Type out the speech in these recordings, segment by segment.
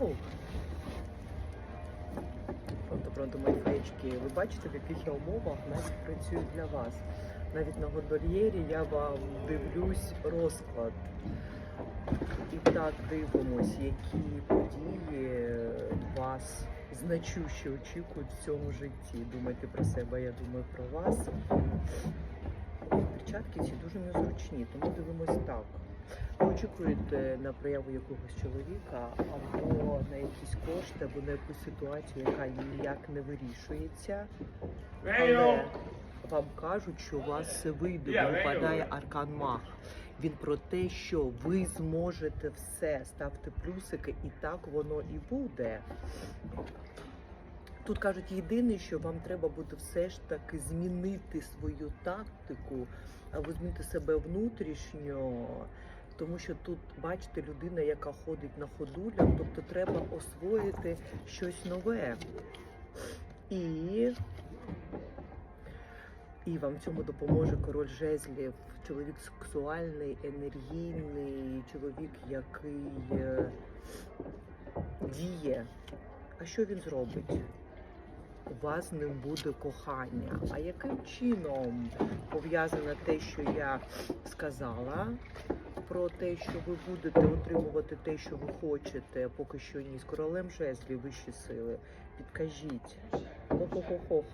О. Пронто, мої феєчки. Ви бачите, в яких я умовах навіть працюю для вас. Навіть на гондольєрі я вам дивлюсь розклад. І так дивимось, які події вас значуще очікують в цьому житті. Думайте про себе, я думаю про вас. Перчатки всі дуже незручні, тому дивимось так. Очікуєте на прояву якогось чоловіка або на якісь кошти, або на якусь ситуацію, яка ніяк не вирішується. Але вам кажуть, що у вас вийде, бо випадає аркан маг. Він про те, що ви зможете все, ставте плюсики, і так воно і буде. Тут кажуть, єдине, що вам треба буде все ж таки змінити свою тактику, або змінити себе внутрішньо. Тому що тут, бачите, людина, яка ходить на ходулях, тобто треба освоїти щось нове. І, і вам в цьому допоможе король жезлів, чоловік сексуальний, енергійний, чоловік, який е, діє. А що він зробить? У вас з ним буде кохання. А яким чином пов'язане те, що я сказала? Про те, що ви будете отримувати те, що ви хочете, поки що ні, з королем жезлів, вищі сили. Підкажіть. Хо-хо-хо-хо.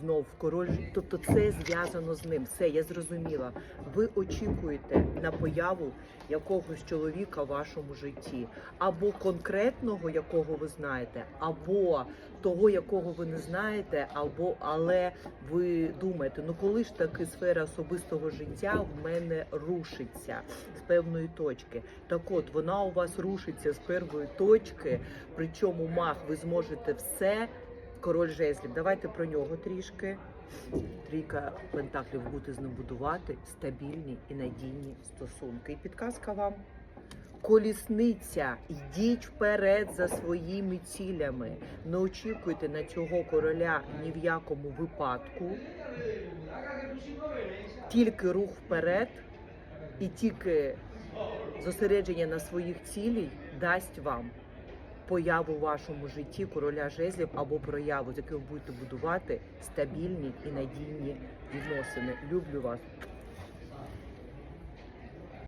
Знов король, тобто це зв'язано з ним. Все, я зрозуміла. Ви очікуєте на появу якогось чоловіка в вашому житті, або конкретного, якого ви знаєте, або того, якого ви не знаєте, або але ви думаєте, ну коли ж таки сфера особистого життя в мене рушиться з певної точки. Так от вона у вас рушиться з першої точки, причому мах ви зможете все. Король жезлів, давайте про нього трішки. Трійка пентаклів будете з ним будувати стабільні і надійні стосунки. І підказка вам. Колісниця, йдіть вперед за своїми цілями. Не очікуйте на цього короля ні в якому випадку. Тільки рух вперед і тільки зосередження на своїх цілях дасть вам появу в вашому житті короля жезлів або прояву, з ви будете будувати стабільні і надійні відносини. Люблю вас.